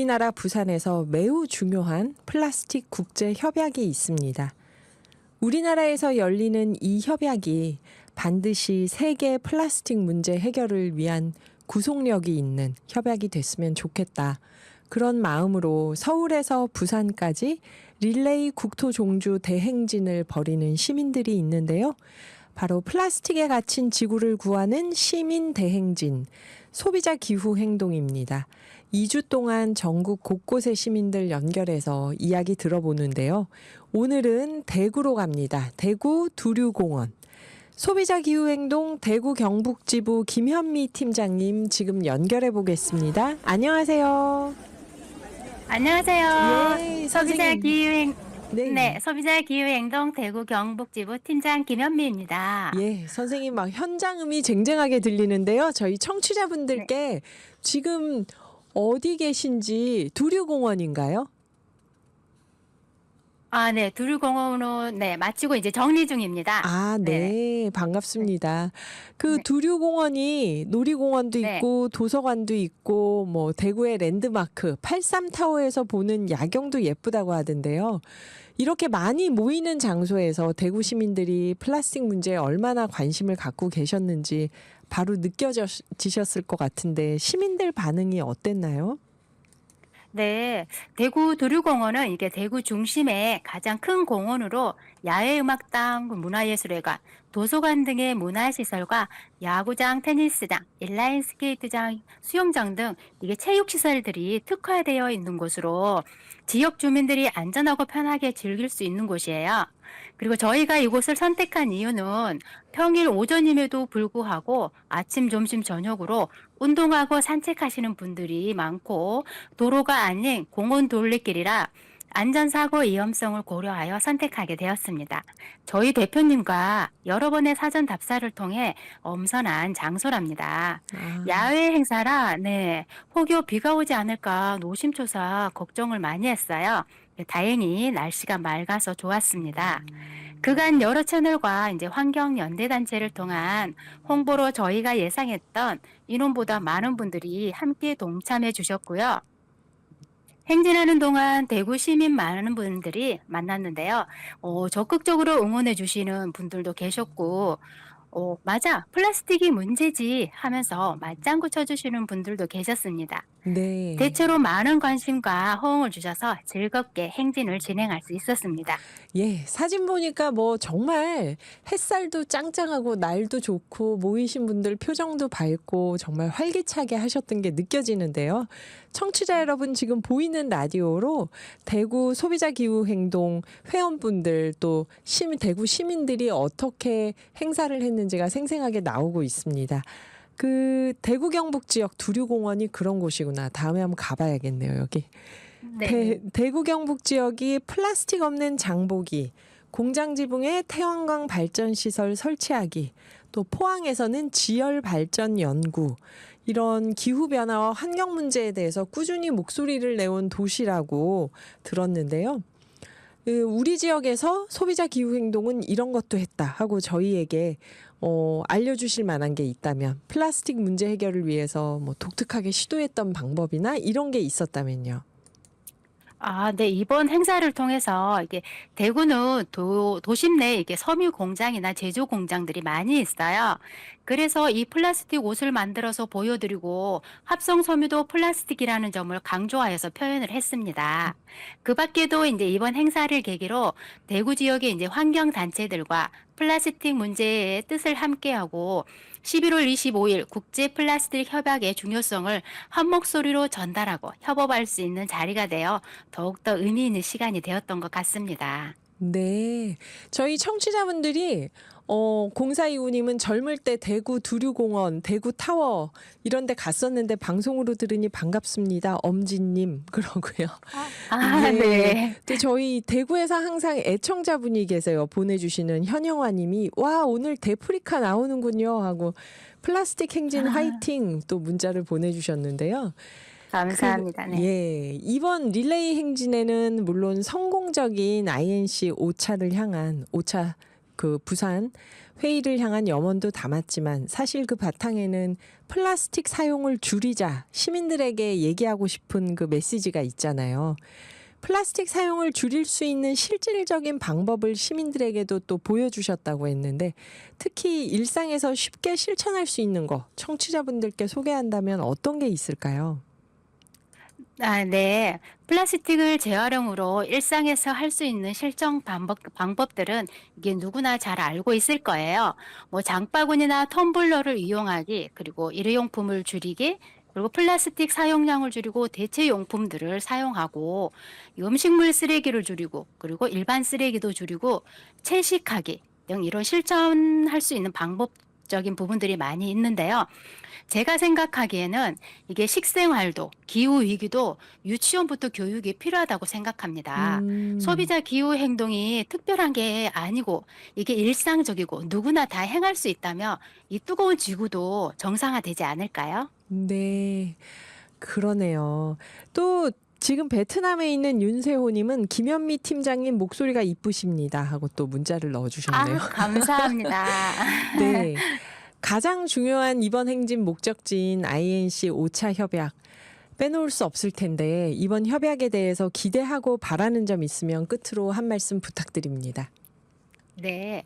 우리나라 부산에서 매우 중요한 플라스틱 국제 협약이 있습니다. 우리나라에서 열리는 이 협약이 반드시 세계 플라스틱 문제 해결을 위한 구속력이 있는 협약이 됐으면 좋겠다. 그런 마음으로 서울에서 부산까지 릴레이 국토 종주 대행진을 벌이는 시민들이 있는데요. 바로 플라스틱에 갇힌 지구를 구하는 시민 대행진, 소비자 기후 행동입니다. 2주 동안 전국 곳곳의 시민들 연결해서 이야기 들어보는데요. 오늘은 대구로 갑니다. 대구 두류공원. 소비자 기후 행동 대구 경북지부 김현미 팀장님 지금 연결해 보겠습니다. 안녕하세요. 안녕하세요. 예, 소비자 선생님. 기후 행 네. 네, 소비자 기후행동 대구 경북지부 팀장 김현미입니다. 예, 선생님 막 현장음이 쟁쟁하게 들리는데요. 저희 청취자분들께 지금 어디 계신지 두류공원인가요? 아, 네, 두류공원으로 네 마치고 이제 정리 중입니다. 아, 네. 반갑습니다. 그 네. 두류공원이 놀이공원도 네. 있고 도서관도 있고 뭐 대구의 랜드마크 83타워에서 보는 야경도 예쁘다고 하던데요. 이렇게 많이 모이는 장소에서 대구 시민들이 플라스틱 문제에 얼마나 관심을 갖고 계셨는지 바로 느껴지셨을 것 같은데 시민들 반응이 어땠나요? 네, 대구 두류공원은 이게 대구 중심의 가장 큰 공원으로 야외음악당, 문화예술회관, 도서관 등의 문화시설과 야구장, 테니스장, 인라인 스케이트장, 수영장 등 이게 체육시설들이 특화되어 있는 곳으로 지역 주민들이 안전하고 편하게 즐길 수 있는 곳이에요. 그리고 저희가 이곳을 선택한 이유는 평일 오전임에도 불구하고 아침, 점심, 저녁으로 운동하고 산책하시는 분들이 많고 도로가 아닌 공원 둘레길이라 안전사고 위험성을 고려하여 선택하게 되었습니다. 저희 대표님과 여러 번의 사전 답사를 통해 엄선한 장소랍니다. 아, 야외 행사라 네 혹여 비가 오지 않을까 노심초사 걱정을 많이 했어요. 네, 다행히 날씨가 맑아서 좋았습니다. 그간 여러 채널과 이제 환경 연대 단체를 통한 홍보로 저희가 예상했던 인원보다 많은 분들이 함께 동참해 주셨고요. 행진하는 동안 대구 시민 많은 분들이 만났는데요. 어, 적극적으로 응원해 주시는 분들도 계셨고, 어, 맞아, 플라스틱이 문제지 하면서 맞장구 쳐주시는 분들도 계셨습니다. 네. 대체로 많은 관심과 호응을 주셔서 즐겁게 행진을 진행할 수 있었습니다. 예, 사진 보니까 뭐 정말 햇살도 짱짱하고 날도 좋고 모이신 분들 표정도 밝고 정말 활기차게 하셨던 게 느껴지는데요. 청취자 여러분 지금 보이는 라디오로 대구 소비자 기후 행동 회원분들 또 시민 대구 시민들이 어떻게 행사를 했는지 가 생생하게 나오고 있습니다. 그 대구 경북 지역 두류공원이 그런 곳이구나. 다음에 한번 가봐야겠네요, 여기. 네. 대, 구 경북 지역이 플라스틱 없는 장보기, 공장 지붕에 태양광 발전 시설 설치하기, 또 포항에서는 지열 발전 연구, 이런 기후 변화와 환경 문제에 대해서 꾸준히 목소리를 내온 도시라고 들었는데요. 그 우리 지역에서 소비자 기후 행동은 이런 것도 했다 하고 저희에게 어, 알려주실 만한 게 있다면 플라스틱 문제 해결을 위해서 뭐 독특하게 시도했던 방법이나 이런 게 있었다면요. 아, 네. 이번 행사를 통해서 이게 대구는 도, 도심 내에 이게 섬유 공장이나 제조 공장들이 많이 있어요. 그래서 이 플라스틱 옷을 만들어서 보여드리고 합성 섬유도 플라스틱이라는 점을 강조하여서 표현을 했습니다. 그 밖에도 이제 이번 행사를 계기로 대구 지역의 이제 환경 단체들과 플라스틱 문제의 뜻을 함께하고 11월 25일 국제 플라스틱 협약의 중요성을 한 목소리로 전달하고 협업할 수 있는 자리가 되어 더욱더 의미 있는 시간이 되었던 것 같습니다. 네. 저희 청취자분들이 어, 공사이우님은 젊을 때 대구 두류공원, 대구 타워 이런 데 갔었는데 방송으로 들으니 반갑습니다. 엄진님 그러고요. 아, 예. 네. 또 저희 대구에서 항상 애청자분이 계세요. 보내주시는 현영화님이 와 오늘 데프리카 나오는군요 하고 플라스틱 행진 아. 화이팅 또 문자를 보내주셨는데요. 감사합니다. 그, 네. 예, 이번 릴레이 행진에는 물론 성공적인 INC 오차를 향한 오차 그 부산 회의를 향한 염원도 담았지만 사실 그 바탕에는 플라스틱 사용을 줄이자 시민들에게 얘기하고 싶은 그 메시지가 있잖아요. 플라스틱 사용을 줄일 수 있는 실질적인 방법을 시민들에게도 또 보여주셨다고 했는데 특히 일상에서 쉽게 실천할 수 있는 거 청취자분들께 소개한다면 어떤 게 있을까요? 아, 네. 플라스틱을 재활용으로 일상에서 할 수 있는 실천 방법, 방법들은 이게 누구나 잘 알고 있을 거예요. 뭐 장바구니나 텀블러를 이용하기, 그리고 일회용품을 줄이기, 그리고 플라스틱 사용량을 줄이고 대체 용품들을 사용하고 이 음식물 쓰레기를 줄이고 그리고 일반 쓰레기도 줄이고 채식하기 등 이런 실천할 수 있는 방법 적인 부분들이 많이 있는데요. 제가 생각하기에는 이게 식생활도 기후 위기도 유치원부터 교육이 필요하다고 생각합니다. 음, 소비자 기후 행동이 특별한 게 아니고 이게 일상적이고 누구나 다 행할 수 있다면 이 뜨거운 지구도 정상화되지 않을까요? 네, 그러네요. 또 지금 베트남에 있는 윤세호님은 김현미 팀장님 목소리가 이쁘십니다 하고 또 문자를 아, 넣어주셨네요. 감사합니다. 네. 가장 중요한 이번 행진 목적지인 INC 5차 협약 빼놓을 수 없을 텐데 이번 협약에 대해서 기대하고 바라는 점 있으면 끝으로 한 말씀 부탁드립니다. 네.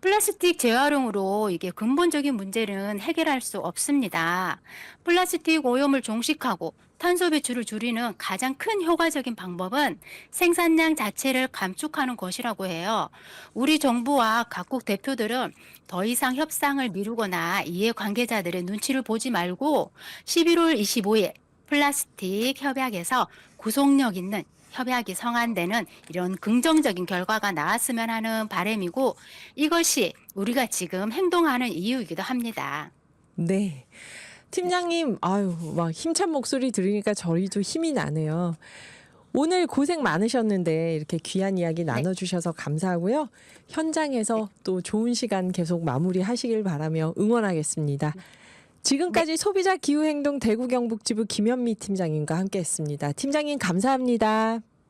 플라스틱 재활용으로 이게 근본적인 문제는 해결할 수 없습니다. 플라스틱 오염을 종식하고 탄소 배출을 줄이는 가장 큰 효과적인 방법은 생산량 자체를 감축하는 것이라고 해요. 우리 정부와 각국 대표들은 더 이상 협상을 미루거나 이해 관계자들의 눈치를 보지 말고 11월 25일 플라스틱 협약에서 구속력 있는 협약이 성안되는 이런 긍정적인 결과가 나왔으면 하는 바람이고 이것이 우리가 지금 행동하는 이유이기도 합니다. 네. 팀장님, 아유, 막 힘찬 목소리 들으니까 저희도 힘이 나네요. 오늘 고생 많으셨는데 이렇게 귀한 이야기 나눠주셔서 감사하고요. 현장에서 또 좋은 시간 계속 마무리하시길 바라며 응원하겠습니다. 지금까지 소비자 기후행동 대구 경북지부 김현미 팀장님과 함께했습니다. 팀장님 감사합니다.